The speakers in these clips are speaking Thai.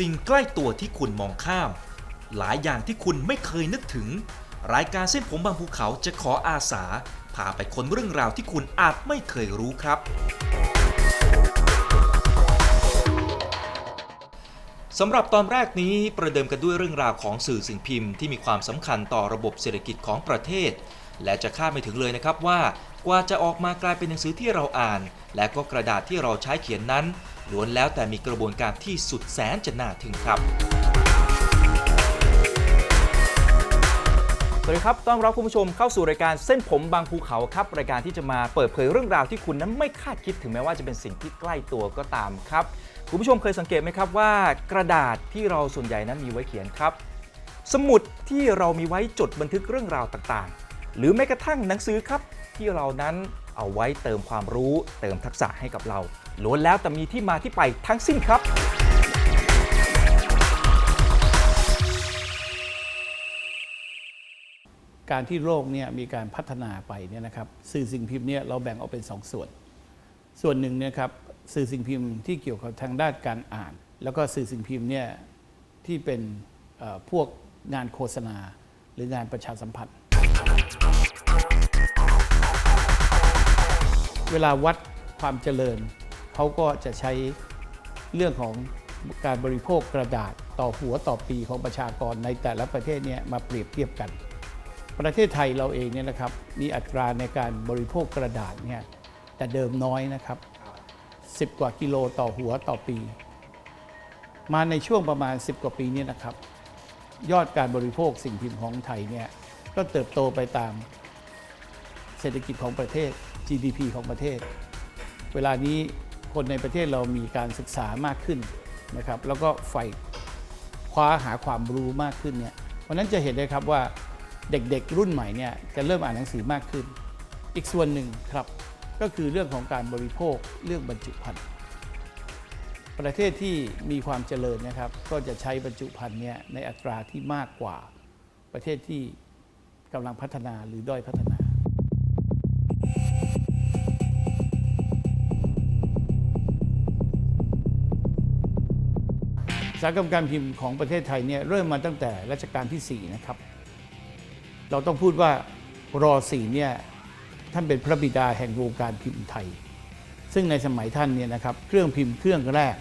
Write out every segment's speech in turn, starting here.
สิ่งใกล้ตัวที่คุณมองข้าม หลายอย่างที่คุณไม่เคยนึกถึง รายการเส้นผมบางภูเขาจะขออาสาพาไปค้นเรื่องราวที่คุณอาจไม่เคยรู้ครับ สำหรับตอนแรกนี้ประเดิมกันด้วยเรื่องราวของสื่อสิ่งพิมพ์ที่มีความสำคัญต่อระบบเศรษฐกิจของประเทศ และจะคาดไม่ถึงเลยนะครับว่า กว่าจะออกมากลายเป็นหนังสือที่เราอ่าน และก็กระดาษที่เราใช้เขียนนั้นล้วนแล้วแต่มีกระบวนการที่สุดแสนจะน่าทึ่งครับ สวัสดีครับ ต้อนรับคุณผู้ชมเข้าสู่รายการเส้นผมบางภูเขาครับ รายการที่จะมาเปิดเผยเรื่องราวที่คุณนั้นไม่คาดคิดถึงแม้ว่าจะเป็นสิ่งที่ใกล้ตัวก็ตามครับ คุณผู้ชมเคยสังเกตไหมครับว่ากระดาษที่เราส่วนใหญ่นั้นมีไว้เขียนครับ สมุดที่เรามีไว้จดบันทึกเรื่องราวต่างๆ หรือแม้กระทั่งหนังสือครับ ที่เรานั้นเอาไว้เติมความรู้ เติมทักษะให้กับเราล้วนแล้วแต่มีที่มาที่ไปทั้งสิ้นครับ การที่โลกเนี่ยมีการพัฒนาไปเนี่ยนะครับสื่อสิ่งพิมพ์เนี่ยเราแบ่งออกเป็นสองส่วน ส่วนหนึ่งเนี่ยครับสื่อสิ่งพิมพ์ที่เกี่ยวกับทางด้านการอ่าน แล้วก็สื่อสิ่งพิมพ์เนี่ยที่เป็นพวกงานโฆษณาหรืองานประชาสัมพันธ์ เวลาวัดความเจริญ เขาก็จะใช้เรื่องของการบริโภคกระดาษต่อหัวต่อปีของประชากรในแต่ละประเทศเนี่ยมาเปรียบเทียบกัน ประเทศไทยเราเองเนี่ยนะครับมีอัตราในการบริโภคกระดาษเนี่ยแต่เดิมน้อยนะครับ 10 กว่ากิโลต่อหัวต่อปี มาในช่วงประมาณ 10 กว่าปีนี้นะครับ ยอดการบริโภคสิ่งพิมพ์ของไทยเนี่ยก็เติบโตไปตามเศรษฐกิจของประเทศ GDP ของประเทศ เวลานี้คนในประเทศเรามีการศึกษามากขึ้นนะครับ แล้วก็ใฝ่คว้าหาความรู้มากขึ้นเนี่ยเพราะนั้นจะเห็นได้ครับว่าเด็กๆ รุ่นใหม่เนี่ยจะเริ่มอ่านหนังสือมากขึ้น อีกส่วนหนึ่งครับก็คือเรื่องของการบริโภคเรื่องบรรจุภัณฑ์ประเทศที่มีความเจริญนะครับ ก็จะใช้บรรจุภัณฑ์เนี่ยในอัตราที่มากกว่าประเทศที่กำลังพัฒนาหรือด้อยพัฒนาาหกรรมการพิมพ์ของประเทศไทยเนี่ยเริ่มมาตั้งแต่รัชกาลที่ 4 นะครับ เราต้องพูดว่ารอสี่เนี่ยท่านเป็นพระบิดาแห่งวงการพิมพ์ไทย ซึ่งในสมัยท่านเนี่ยนะครับเครื่องพิมพ์เครื่องแรก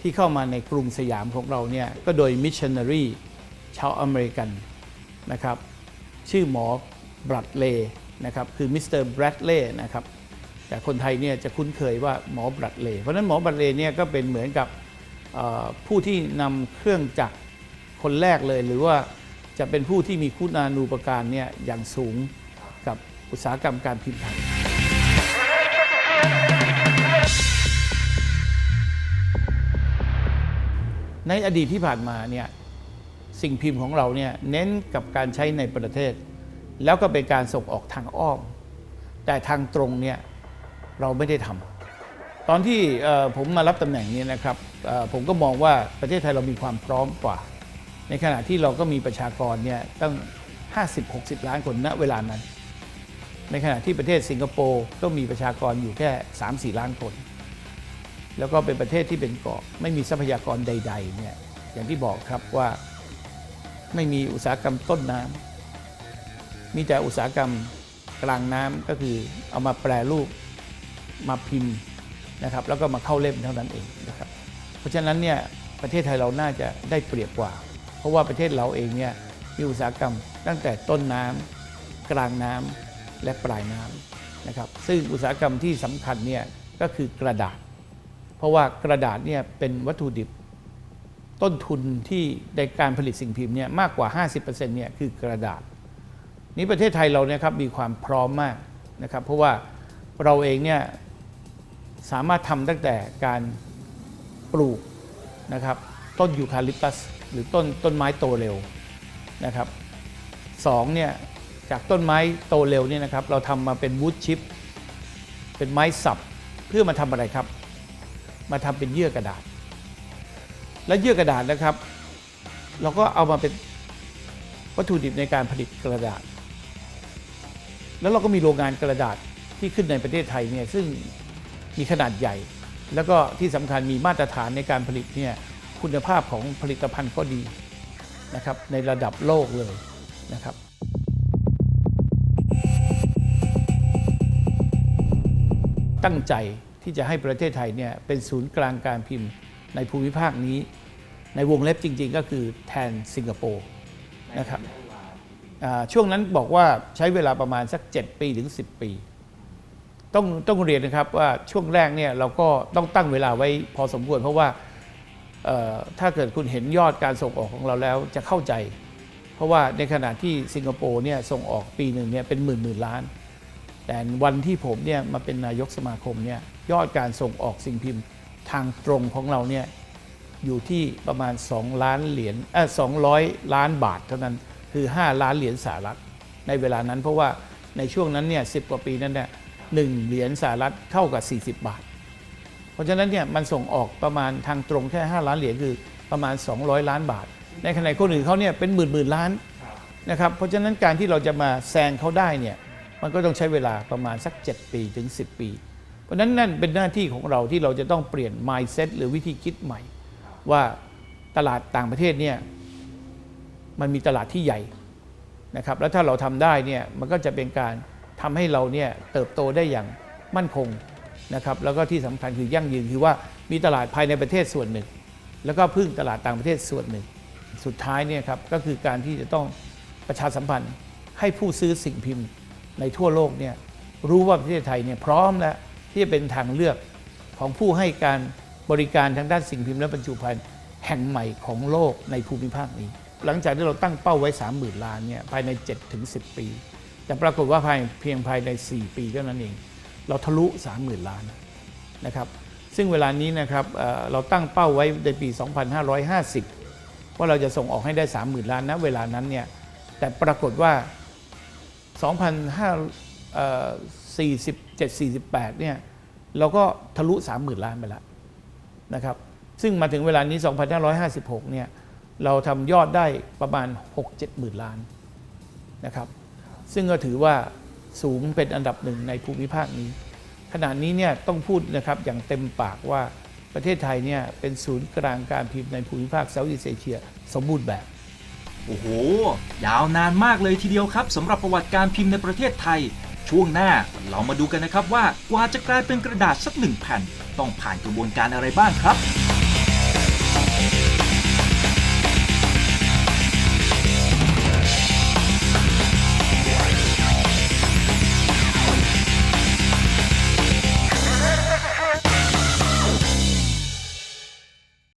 ที่เข้ามาในกรุงสยามของเราเนี่ยก็โดยมิชชันนารีชาวอเมริกันนะครับชื่อหมอบรัดเลย์นะครับคือมิสเตอร์บรดเล่นะครับแต่คนไทยเนี่ยจะคุ้นเคยว่าหมอบรัดเลย์เพราะฉะนั้นหมอบรัดเลย์เนี่ยก็เป็นเหมือนกับ ผู้ที่นำเครื่องจักรคนแรกเลย หรือว่าจะเป็นผู้ที่มีคุณานูปการเนี่ยอย่างสูงกับอุตสาหกรรมการพิมพ์ไทยในอดีตที่ผ่านมาเนี่ยสิ่งพิมพ์ของเราเนี่ยเน้นกับการใช้ในประเทศ แล้วก็เป็นการส่งออกทางอ้อม แต่ทางตรงเนี่ยเราไม่ได้ทำตอนที่ผมมารับตำแหน่งนี้นะครับ ผมก็มองว่าประเทศไทยเรามีความพร้อมกว่า ในขณะที่เราก็มีประชากรเนี่ยตั้ง 50-60 ล้านคนณเวลานั้น ในขณะที่ประเทศสิงคโปร์ก็มีประชากรอยู่แค่ 3-4 ล้านคน แล้วก็เป็นประเทศที่เป็นเกาะไม่มีทรัพยากรใดๆเนี่ยอย่างที่บอกครับว่าไม่มีอุตสาหกรรมต้นน้ำมีแต่อุตสาหกรรมกลางน้ำก็คือเอามาแปรรูปมาพิมพ์นะครับแล้วก็มาเข้าเล่มเท่านั้นเองนะครับ ราะฉะนั้นเนี่ยประเทศไทยเราน่าจะได้เปรียบกว่า เพราะว่าประเทศเราเองเนี่ยมีอุตสาหกรรมตั้งแต่ต้นน้ำกลางน้ำและปลายน้ำนะครับซึ่งอุตสาหกรรมที่สำคัญเนี่ยก็คือกระดาษ เพราะว่ากระดาษเนี่ยเป็นวัตถุดิบต้นทุนที่ในการผลิตสิ่งพิมพ์เนี่ยมากกว่า 50%เนี่ยคือกระดาษ นี้ประเทศไทยเราเนี่ยครับมีความพร้อมมากนะครับเพราะว่าเราเองเนี่ยสามารถทำตั้งแต่การ ปลูกนะครับต้นยูคาลิปตัส หรือต้นต้นไม้โตเร็วนะครับสองเนี่ยจากต้นไม้โตเร็วเนี่ยนะครับเราทำมาเป็นวูดชิป เป็นไม้สับเพื่อมาทำอะไรครับ มาทำเป็นเยื่อกระดาษ และเยื่อกระดาษนะครับ เราก็เอามาเป็นวัตถุดิบในการผลิตกระดาษ แล้วเราก็มีโรงงานกระดาษที่ขึ้นในประเทศไทยเนี่ยซึ่งมีขนาดใหญ่ แล้วก็ที่สำคัญมีมาตรฐานในการผลิตเนี่ยคุณภาพของผลิตภัณฑ์ก็ดีนะครับในระดับโลกเลยนะครับตั้งใจที่จะให้ประเทศไทยเนี่ยเป็นศูนย์กลางการพิมพ์ในภูมิภาคนี้ ในวงเล็บจริง ๆ ก็คือแทนสิงคโปร์นะครับช่วงนั้นบอกว่าใช้เวลาประมาณสัก 7 ปีถึง 10 ปี ต้องต้องเรียนนะครับว่าช่วงแรกเนี่ยเราก็ต้องตั้งเวลาไว้พอสมควร เพราะว่าถ้าเกิดคุณเห็นยอดการส่งออกของเราแล้วจะเข้าใจ เพราะว่าในขณะที่สิงคโปร์เนี่ยส่งออกปีหนึ่งเนี่ยเป็นหมื่นหมื่นล้าน แต่วันที่ผมเนี่ยมาเป็นนายกสมาคมเนี่ยยอดการส่งออกสิ่งพิมพ์ทางตรงของเราเนี่ยอยู่ที่ประมาณ 2 ล้านเหรียญเออ200ล้านบาทเท่านั้นคือ 5 ล้านเหรียญสหรัฐในเวลานั้น เพราะว่าในช่วงนั้นเนี่ยสิกว่าปีนั้นเนี่ย หนึ่งเหรียญสหรัฐเท่ากับ 40 บาท เพราะฉะนั้นเนี่ยมันส่งออกประมาณทางตรงแค่ 5 ล้านเหรียญคือประมาณ 200 ล้านบาท ในขณะคนอื่นเขาเนี่ยเป็นหมื่นหมื่นล้านนะครับเพราะฉะนั้นการที่เราจะมาแซงเขาได้เนี่ยมันก็ต้องใช้เวลาประมาณสัก 7 ปีถึง 10 ปี เพราะฉะนั้นนั่นเป็นหน้าที่ของเราที่เราจะต้องเปลี่ยน mindset หรือวิธีคิดใหม่ ว่าตลาดต่างประเทศเนี่ยมันมีตลาดที่ใหญ่นะครับแล้วถ้าเราทำได้เนี่ยมันก็จะเป็นการ ทำให้เราเนี่ยเติบโตได้อย่างมั่นคงนะครับแล้วก็ที่สำคัญคือยั่งยืนคือว่ามีตลาดภายในประเทศส่วนหนึ่ง แล้วก็พึ่งตลาดต่างประเทศส่วนหนึ่ง สุดท้ายเนี่ยครับก็คือการที่จะต้องประชาสัมพันธ์ให้ผู้ซื้อสิ่งพิมพ์ในทั่วโลกเนี่ยรู้ว่าประเทศไทยเนี่ยพร้อมแล้วที่จะเป็นทางเลือกของผู้ให้การบริการทางด้านสิ่งพิมพ์และบรรจุภัณฑ์แห่งใหม่ของโลกในภูมิภาคนี้ หลังจากที่เราตั้งเป้าไว้ 30,000 ล้านเนี่ยภายใน 7-10 ปี แต่ปรากฏว่าภายเพียงภายใน 4 ปีเท่านั้นเอง เราทะลุ 30,000 ล้านนะครับ ซึ่งเวลานี้นะครับเราตั้งเป้าไว้ในปี 2550 ว่าเราจะส่งออกให้ได้ 30,000 ล้านนะเวลานั้นเนี่ย แต่ปรากฏว่า 2,547-48 เนี่ยเราก็ทะลุ 30,000 ล้านไปแล้วนะครับ ซึ่งมาถึงเวลานี้ 2,556 เนี่ยเราทำยอดได้ประมาณ 6-7 หมื่นล้านนะครับ ซึ่งก็ถือว่าสูงเป็นอันดับหนึ่งในภูมิภาคนี้ ขณะนี้เนี่ยต้องพูดนะครับอย่างเต็มปากว่าประเทศไทยเนี่ยเป็นศูนย์กลางการพิมพ์ในภูมิภาคเซาท์อีสเอเชียสมบูรณ์แบบ โอ้โห ยาวนานมากเลยทีเดียวครับสำหรับประวัติการพิมพ์ในประเทศไทย ช่วงหน้าเรามาดูกันนะครับว่ากว่าจะกลายเป็นกระดาษสักหนึ่งแผ่น ต้องผ่านกระบวนการอะไรบ้างครับ